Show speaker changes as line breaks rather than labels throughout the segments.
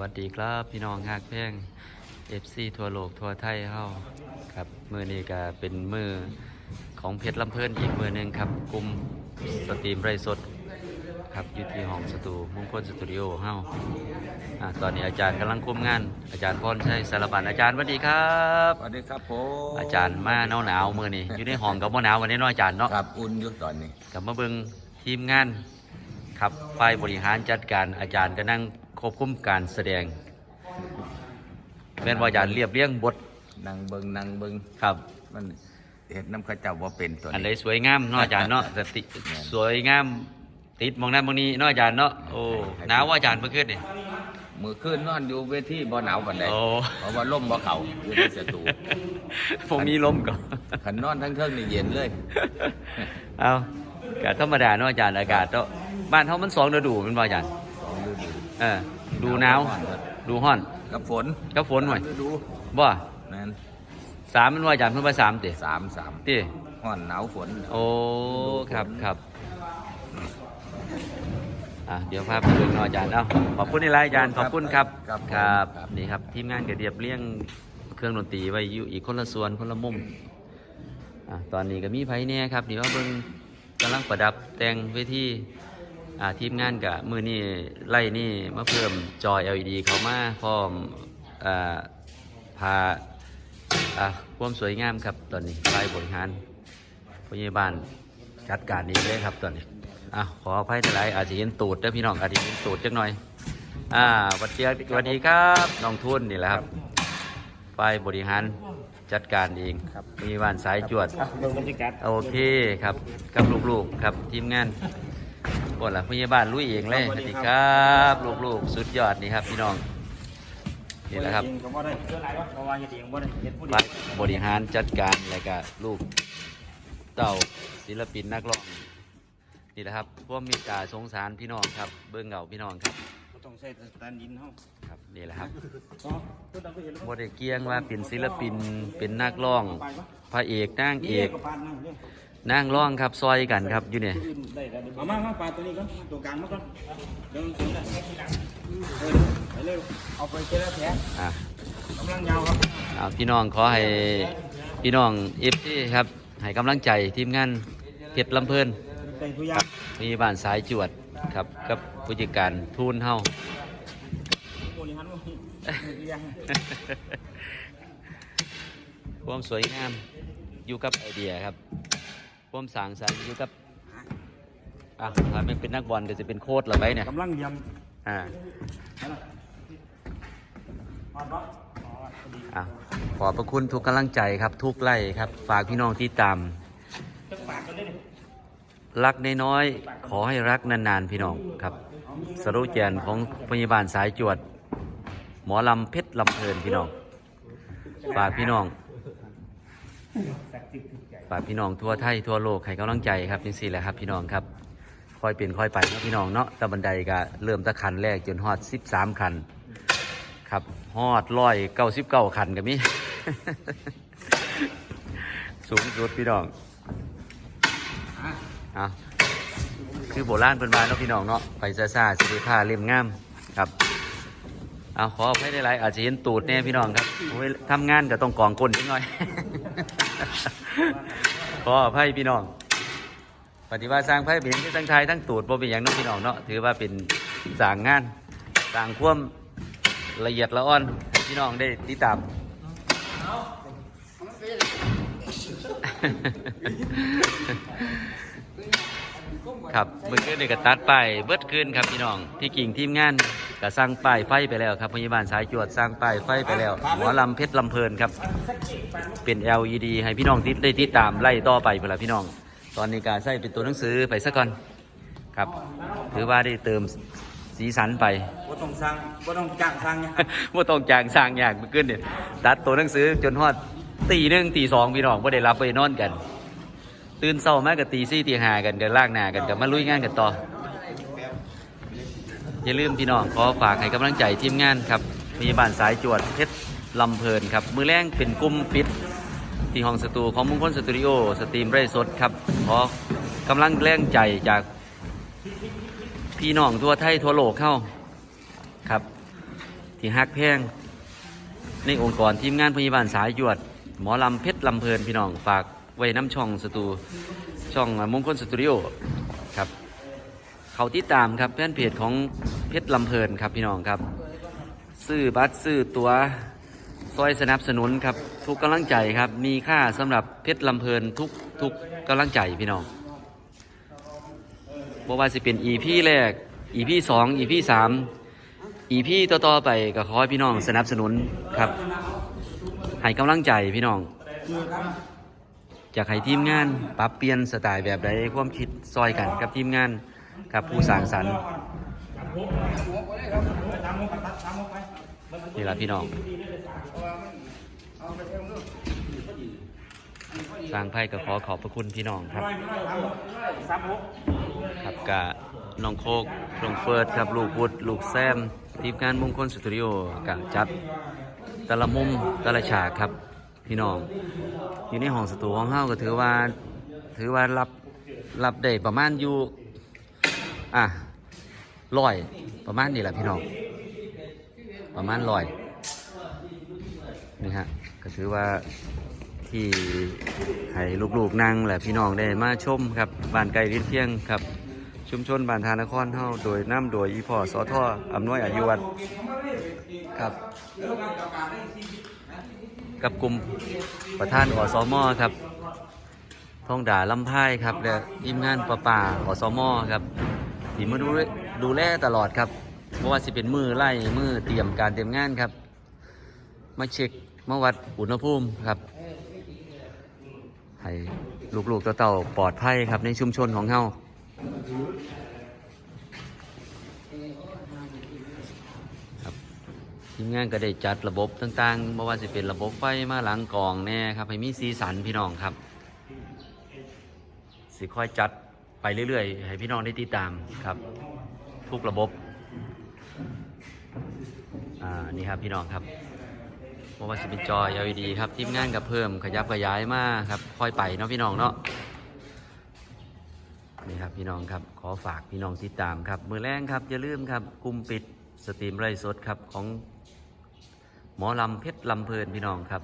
วัสดีครับพี่น้องฮักแพงเอฟซีทั่วโลกทั่วไทยเฮาครับมือนี้ก็เป็นมือของเพชรลำเพลินอีกมือหนึ่งครับกลุ่มสตรีมไรสดครับอยู่ที่ห้องสตูมงคลสตูดิโอเฮาอ่าตอนนี้อาจารย์กำลังคุมงาน อาจารย์พรชัยสารบันอาจารย์สวัสดีครับ
สวัสดีครับผม
อาจารย์มาหนาวหนาวๆมือนี้อยู่ในห้องกับบ่หนาววันนี้เน้อยอาจารย์เนาะ
ครับอุ่นอยู่ตอนนี้
กลับมาเบิ่งทีมงานครับฝ่ายบริหารจัดการอาจารย์ก็นั่ง ควบคุมการแสดงแม่นว่าอาจารย์เรียบเรียงบท
นั่งเบิงนั่งเบิง
ครับ
มันเห็นน้ำข้าเจ้าว่าเป็นตัว
อันใด
นี้
สวยงามเนาะอาจารย์เนาะสติสวยงามติดมองนั้นมองนี้เนาะอาจารย์เนาะโอ้หนาวว่าอาจารย์เมื่อคืนนี่
มือขึ้นนอนอยู่เวทีบ่หนาวปันใด
โอ้
เพราะว่าล่มบ่เข่าอยู่ในเสตู
ผมมีลมก่อน
ขันนอนทั้งเทิงนี่เย็นเลย
เอากธรรมดาเนาะอาจารย์อากาศเนาะบ้านเฮามันสองฤดูแมันบ่อาจารย์
สองฤดู
เออดูหนาวดูร้อน
กับฝน
กับฝนหน่อย
สามฤดู
บ่
นั่น
สามแมันว่าอาจารย์เพิ่นว่าสามติ
สามสาม
ติ
ห้อนหนาวฝน
โอ้ครับครับอะเดี๋ยวภาพไปดูหน่อยอาจารย์เนาะขอบคุณในไลน์อาจารย์ขอบคุณครับ
ครับ
ครับ
ครับ
นี่ครับทีมงานก็เรียบเรียงเครื่องดนตรีไว้อยู่อีกคนละส่วนคนละมุมอะตอนนี้ก็มีไผเนี่ยครับนี่ว่าเบิ่งกำลังประดับแต่งเวทีอ่า ทีมงานกับมือนี่ไล่นี่มาเพิ่มจอ LED เข้ามาพร้อมอ่าพาอะความสวยงามครับตอนนี้ฝ่ายบริหารพยาบาลจัดการนี้เลยครับตอนนี้อะขออภัยหลายๆอาจจะเห็นตูดเด้อพี่น้องอาจจะเห็นตูดจักหน่อยอ่าสวัสดีครับสวัสดีครับน้องทุนนี่แหละครับฝ่ายบริหารจัดการเองครับพยาบาลสายจวด
เบิ่งบรรยากาศ
โอเคครับกับลูกๆครับทีมงาน บนหลัพยาบาลลุยเองเลยสวัสดีครับลูกๆ สุดยอดนี่ครับพี่น้องนี่แหละครับ
เองก็บ่ได้เจอหลายวะเพราะว่าเฮ็ดเองบ่ได้เฮ็ดผู้เดีย
ฝ่ายวบริหารจัดการแล้วก็ลูกเต่าศิลปินนักร้องนี่แหละครับพวกมีตาสงสารพี่น้องครับ เบิ้งเหงาพี่น้องครับ
บ่ต้องใช้สแตนดินเฮา
ครับนี่แหละครับ
อ๋อตัวดำก็เห็นแล้ว
บริเกียงว่าเป็นศิลปินเป็นนักร้อง
ไปปะ
พระเอกนางเอก
ก็ปาด นั่งเนี่ย
นางร้องครับซอยกันครับอยู่เนี่ย
ได้แล้วเอามามาปาดตัวนี้ก่อนตัวกลางมาก่อนเดี๋ยวมันได้เออไปเร็วเอาไปเจอแล้วแผล
อะ
กำลังยาวครับ
เอาพี่น้องขอให้พี่น้องเอฟซีครับให้กำลังใจทีมงานเพชรลำเพลิน
เป็นผู้ยา
มีบ้านสายจวดครับกับผู้จัดการทูนเฮา
บริหารบ่มีผู้ยา
ความสวยงามอยู่กับไอเดียครับ ความสร้างสรรค์อยู่กับอะถ้าไม่เป็นนักบอลก็จะเป็นโค้ชเหรือไปเนี่ย
กำลังย
อ่าำ
นั่นน่ะปาดปะอ๋อพอดี
อะขอบพระคุณทุกกำลังใจครับ ทุกไล่ครับ ฝากพี่น้องที่ตาม
จักปากกันเลยนี่
รักน้อยๆขอให้รักนานๆพี่น้องครับสรุปแจนของพยาบาลสายจวด หมอลำเพชรลำเพลินพี่น้อง ฝากพี่น้อง
สักจิตถึกใจ
ฝากพี่น้องทั่วไทยทั่วโลกให้กำลังใจครับจริงๆแหละครับพี่น้องครับค่อยเปลี่ยนค่อยไปเนาะพี่น้องเนาะตะบันไดก็เริ่มตะคันแรกจนฮอด 13 คัน ครับฮอดร้อยเก้าสิบเก้าคันกับมี สูงสุดพี่น้องเอาคือโบราณเป็นมาเนาะพี่น้องเนาะไปซาซาสิริผ้าเล่มงามครับเอาขอให้ได้หลายอาจจะเห็นตูดแน่พี่น้องครับทำงานก็ต้องกองก้นนิดหน่อย ขออภัยพี่น้อง ปฏิวัติสร้างไพ่เป็นที่ทั้งไทยทั้งตูดบ่เป็นอย่างน้องพี่น้องเนาะถือว่าเป็นสางงานสางความละเอียดละอ่อนให้พี่น้องได้ติดตาม ครับเมื่อคืนนี่ก็ตัดป้ายเบิดคืนครับพี่น้องที่กิ่งทีมงานก็สร้างป้ายไฟไปแล้วครับพยาบาลสายจวดสร้างป้ายไฟไปแล้วหมอลำเพชรลำเพลินครับ เป็น LED ให้พี่น้องติดได้ติดตามไล่ต่อไปเพื่อพี่น้อง ตอนนี้การใส่เป็นตัวหนังสือไปซะก่อนครับ ถือว่าได้เติมสีสันไป
บ่ต้องสร้างบ่ต้องจ้างสร้างเนี่ย
ว่าต้องจางสร้างอย่างเมื่อคืนเนี่ยตัดตัวหนังสือจนฮอดตีหนึ่งตีสองพี่น้องไ่ได้รับไปนอนกัน ตื่นเช้ามากกับตีสี่ตีหากันกันล่างหนากันกับมาลุยงานกันต่อ อย่าลืมพี่น้องขอฝากให้กำลังใจทีมงานครับพยาบาลสายจวดเพชรลำเพลินครับ มือแรงเป็นกลุ่มปิด ที่ห้องสตูของมงคลสตูดิโอสตรีมไร้สดครับ ขอกำลังแรงใจจากพี่น้องทั่วไทยทั่วโลกเข้าครับ ที่ฮักแพงในองค์กรทีมงานพยาบาลสายหยวด หมอลำเพชรลำเพลินพี่น้องฝาก ไว้น้ำช่องสตูช่องมงคลสตูดิโอครับ เขาติดตามครับแฟนเพจของเพชรลำเพลินครับพี่น้องครับ ซื้อบัตรซื้อตัวซอยสนับสนุนครับทุกกำลังใจครับ มีค่าสำหรับเพชรลำเพลินทุกทุกกำลังใจพี่น้องบ่ว่าสิเป็น EP แรก EP สอง EP สาม EP ต่อๆไปก็ขอให้พี่น้องสนับสนุนครับให้กำลังใจพี่น้อง อยากให้ทีมงานปรับเปลี่ยนสไตล์แบบใดความคิดซอยกันกับทีมงานกับผู้สร้างสรรค์นี่ละพี่น้องสร้างไพ่ก็ขอขอบพระคุณพี่น้องครับครับกะน้องโคกน้องเฟิร์ดครับลูกวุฒลูกแซมทีมงานมงคลสตูดิโอกะจัดแต่ละมุมแต่ละฉากครับ พี่น้อง อยู่ในห้องสตูของเฮาก็ถือว่า ถือว่ารับรับได้ประมาณอยู่ อะร้อยประมาณนี้แหละพี่น้อง ประมาณร้อยนี่ฮะก็ถือว่าที่ให้ลูกๆนั่งแหละพี่น้องได้มาชมครับบ้านไก่ลิ้นเที่ยงครับ ชุมชนบ้านทานครเฮาโดยน้ำโดยอีพอสอท่ออำนวยอายุวัดครับ กับกลุ่มประธานอสมอครับทองด่าลำไพ่ครับและทีมงานประป่าอสมอครับที่มาดูดูแลตลอดครับเพราะว่าสิเป็นมือไล่มือเตรียมการเตรียมงานครับ มาเช็คมาวัดอุณหภูมิครับให้ลูกๆเต่าๆปลอดภัยครับในชุมชนของเฮาครับ ทีมงานก็ได้จัดระบบต่างๆไม่ว่าจะเป็นระบบไฟมาหลังกองแน่ครับ ให้มีสีสันพี่น้องครับ สิค่อยจัดไปเรื่อยๆ ให้พี่น้องได้ติดตามครับ ทุกระบบ อ่า นี่ครับพี่น้องครับเพราะว่าจะเป็นจอ LED ครับ ทีมงานกับเพิ่มขยับขยายมากครับ ค่อยไปเนาะพี่น้องเนาะนี่ครับพี่น้องครับขอฝากพี่น้องติดตามครับ มือแรงครับอย่าลืมครับกลุ่มปิดสตรีมไรสดครับของ หมอลำเพชรลำเพลินพี่น้องครับ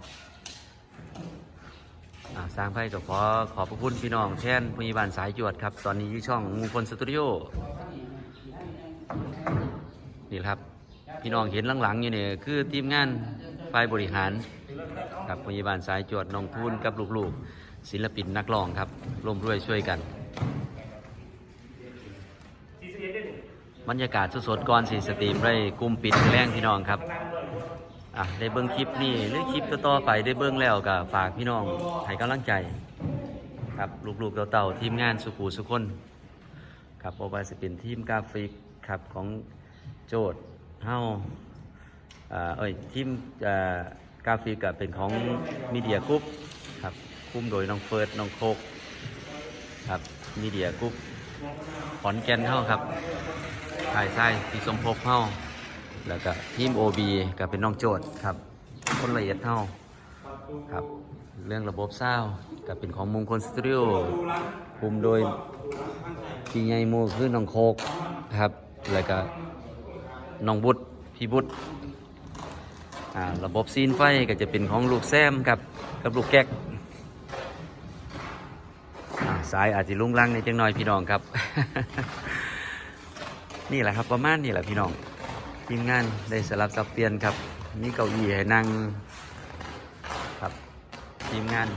สร้างไพ่ก็ขอขอบพระคุณพี่น้องแทนพยาบาลสายจวดครับ ตอนนี้อยู่ช่องมูคนสตูดิโอนี่ครับ พี่น้องเห็นหลังๆอยู่เนี่ยคือทีมงานฝ่ายบริหารกับพยาบาลสายจวดน้องทูนกับลูกๆ ศิลปินนักร้องครับร่วมด้วยช่วยกัน บรรยากาศสดๆก่อนสีสตรีมได้กลุ่มปิดแรงพี่น้องครับ อะได้เบิ้งคลิปนี้หรือคลิปต่อๆไปได้เบิ้งแล้วก็ฝากพี่น้องให้กำลังใจ ครับลูกๆเต่าๆทีมงานสุขูสุคนครับโอบาสเป็นทีมกราฟิกครับของโจทย์เฮาอ่าเอ้ยทีมกราฟิกก็เป็นของมีเดียกรุ๊ปครับคุ้มโดยน้องเฟิร์สน้องโคกครับมีเดียกรุ๊ปขอนแก่นเฮาครับถ่ายไส้พี่สมภพเฮา แล้วก็ทีม OB ก็เป็นน้องโจทย์ครับ คนละเอียดเท่าครับ เรื่องระบบซาวด์ก็เป็นของมงคลสตูดิโอคุมโดยพี่ใหญ่หมูคือน้องโคกครับ แล้วก็น้องบุตรพี่บุตรระบบซีนไฟก็จะเป็นของลูกแซมครับกับลูกแก๊กสายอาจจะลุงลังในจังหน่อยพี่น้องครับ นี่แหละครับประมาณนี่แหละพี่น้อง ทีมงานได้สลับสับเปลี่ยนครับมีเก้าอี้ให้นั่งครับทีมงาน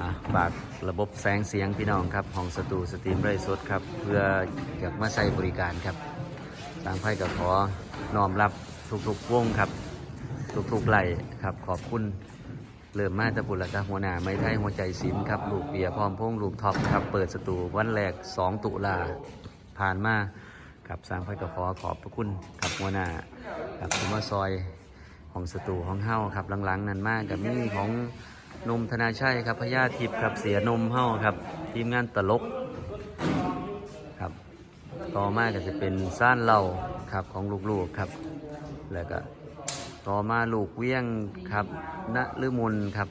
อะฝากระบบแสงเสียงพี่น้องครับห้องสตูสตรีมไรสดครับ เพื่ออยากมาใช้บริการครับทางไพ่ก็ขอน้อมรับทุกๆวงครับ ทุกๆไหลครับ ขอบคุณเริ่มมาตะบุละครับหัวหน้าไม่ไทยหัวใจศิลป์ครับ ลูกเบียร์พร้อมพงลูกท็อปครับ เปิดสตูวันแรก 2 ตุลา ผ่านมากับสร้างไฟกระขอขอบพระคุณครับหัวหน้ากับคุณมาซอยของสตูของเฮ้าครับหลังๆ นั้นมากกับนี่ของนมธนาชัยครับพญาทิพย์ครับเสียนมเฮ้าครับทีมงานตลกครับต่อมาก็จะเป็นซ่านเหล่าครับของลูกๆครับ แล้วก็ต่อมาลูกเวียงครับณลือมนครับ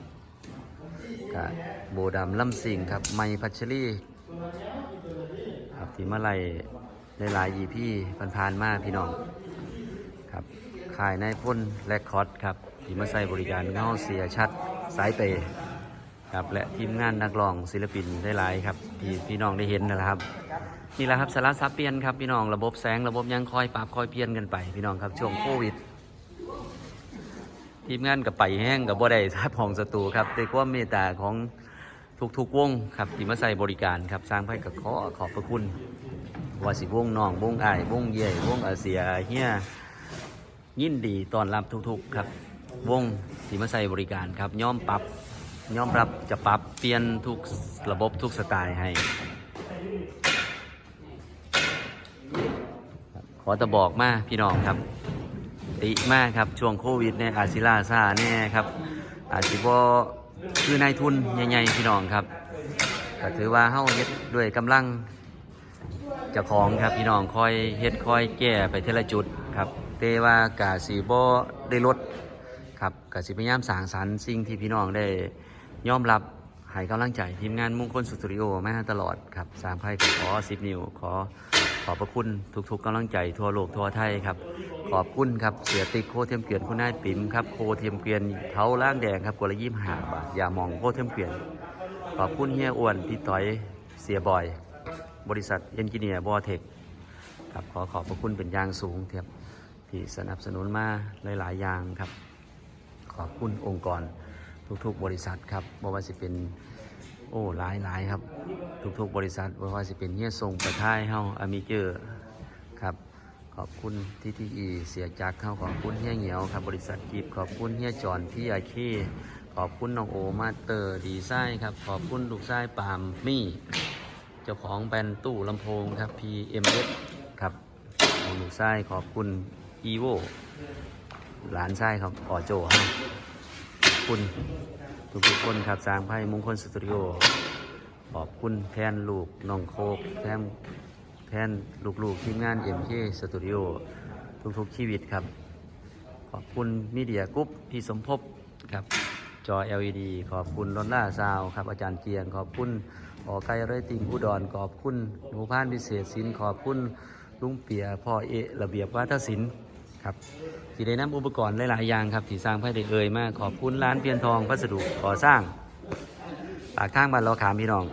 กับโบดำลำสิงครับไมพัชรี ครับที่มาไล่หลายๆ EP ผ่านๆมากพี่น้องครับขายในพ่นและคอร์ดครับที่มาใส่บริการเงาเสียชัดสายเปย์ครับและทีมงานนักร้องศิลปินได้หลายครับที่พี่น้องได้เห็นนะครับนี่แหละครับสาระซับเปลี่ยนครับพี่น้องระบบแสงระบบยังคอยปรับคอยเปลี่ยนกันไป พี่น้องครับช่วงโควิด ทีมงานกับไปแห้งกับบ่ได้ทับของสตูครับด้วยความเมตตาของ ทุกๆวงครับที่มาใส่บริการครับสร้างไพ่กับขอขอบพระคุณว่าสิวงน้องวงอ้ายวงเย่วงอาเซียเฮียยินดีต้อนรับทุกๆครับ วงที่มาใส่บริการครับย่อมปรับย่อมรับจะปรับเปลี่ยนทุกระบบทุกสไตล์ให้ ขอตะบอกมาพี่น้องครับ ติมากครับช่วงโควิดเนี่ยอาจสิลาซาเนี่ยครับอาจสิบ่ คือนายทุนใหญ่ๆพี่น้องครับก็ถือว่าเฮ้าเฮ็ดด้วยกำลังเจ้าของครับพี่น้องคอยเฮ็ดคอยแก้ไปเทละจุดครับแต่ว่ากาสิบ่ได้ลดครับกาสิพยายามสางสรรค์สิ่งที่พี่น้องได้ยอมรับให้กำลังใจทีมงานมุ่งคลสตูดิโอมาตลอดครับสามไพ่ขอสิบนิ้วขอขอบพระคุณทุกๆกำลังใจทั่วโลกทั่วไทยครับ ขอบคุณครับ เสียติโคเทียมเกวียนคุณนายปิ่มครับโคเทียมเกวียนเท้าล่างแดงครับกวละยี่ห้าบาทอย่ามองโคเทียมเกวียน ขอบคุณเฮียอ้วนพี่ต้อยเสียบอย บริษัทเอนจิเนียร์บอเทคครับขอขอบพระคุณเป็นอย่างสูงครับที่สนับสนุนมาหลายๆอย่างครับ ขอบคุณองค์กรทุกๆ บริษัทครับบ่ว่าสิเป็นโอ้หลายหลายครับ ทุกๆ บริษัทบ่ว่าสิเป็นเฮียทรงประทายเฮาอามิเจอร์ครับ ขอบคุณทีทีอีเสียจักรเฮาขอบคุณเฮียเหงียวครับบริษัทกิฟขอบคุณเฮียจอนพี่อาเคขอบคุณน้องโอมาเตอร์ดีไซน์ครับ ขอบคุณลูกชายปามมี่ เจ้าของแบรนด์ตู้ลำโพงครับ PMS ครับของลูกชายขอบคุณ EVO หลานชายครับออโจฮะขอบคุณทุกๆคนครับสร้างไพ่มงคลสตูดิโอขอบคุณแทนลูกน้องโคกแทน ทนลูกๆทีมงาน MK สตูดิโอทุกๆชีวิตครับ ขอบคุณมีเดียกรุ๊ปพี่สมภพครับ จอ LED ขอบคุณลอนล่าซาวครับอาจารย์เกียง ขอบคุณออไก่ไรติงอุดรขอบคุณหนูพานพิเศษศิลป์ขอบคุณลุงเปียพ่อเอระเบียบวัฒศิลป์ครับที่ได้นำอุปกรณ์หลายๆอย่างครับที่สร้างไพ่ได้เอ่ยมากขอบคุณร้านเพียนทองพัสดุก่อสร้างปากทางบ้านเราขามพี่น้อง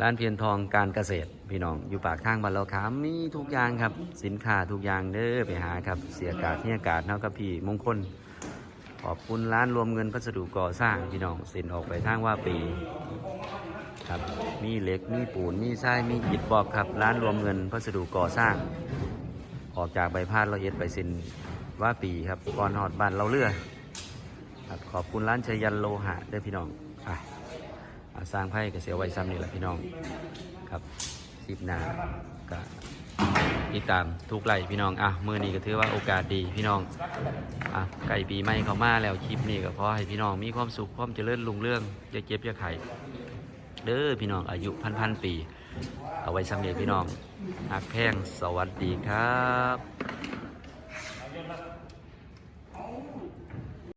ร้านเพียนทองการเกษตรพี่น้องอยู่ปากทางบ้านเราขามมีทุกอย่างครับ สินค้าทุกอย่างเด้อไปหาครับ เสียกาดเนี่ยกาดเท่ากับพี่มงคล ขอบคุณร้านรวมเงินพัสดุก่อสร้างพี่น้องสินออกไปทางว่าปีครับมีเหล็กมีปูนมีทรายมีอิฐบอกครับ ร้านรวมเงินพัสดุก่อสร้าง ออกจากใบพาดเราเอ็ดไปสินว่าปีครับก่อนหอดบ้านเราเลือครับขอบคุณร้านชยันโลหะเด้อพี่น้องไปอ่า สร้างไพ่กับเสียไว้ซ้ำนี่แหละพี่น้องครับสิบหนาก็ติดตามทุกไลฟ์พี่น้องอะมือนี้ก็ถือว่าโอกาสดีพี่น้องอะไก่ปีใหม่เขามาแล้วคลิปนี้ก็ขอให้พี่น้องมีความสุขความเจริญรุ่งเรื่องอย่าเจ็บอย่าไข้เด้อพี่น้องอายุพันพันปี เอาไว้สำเร็จพี่น้องหักแพงสวัสดีครับ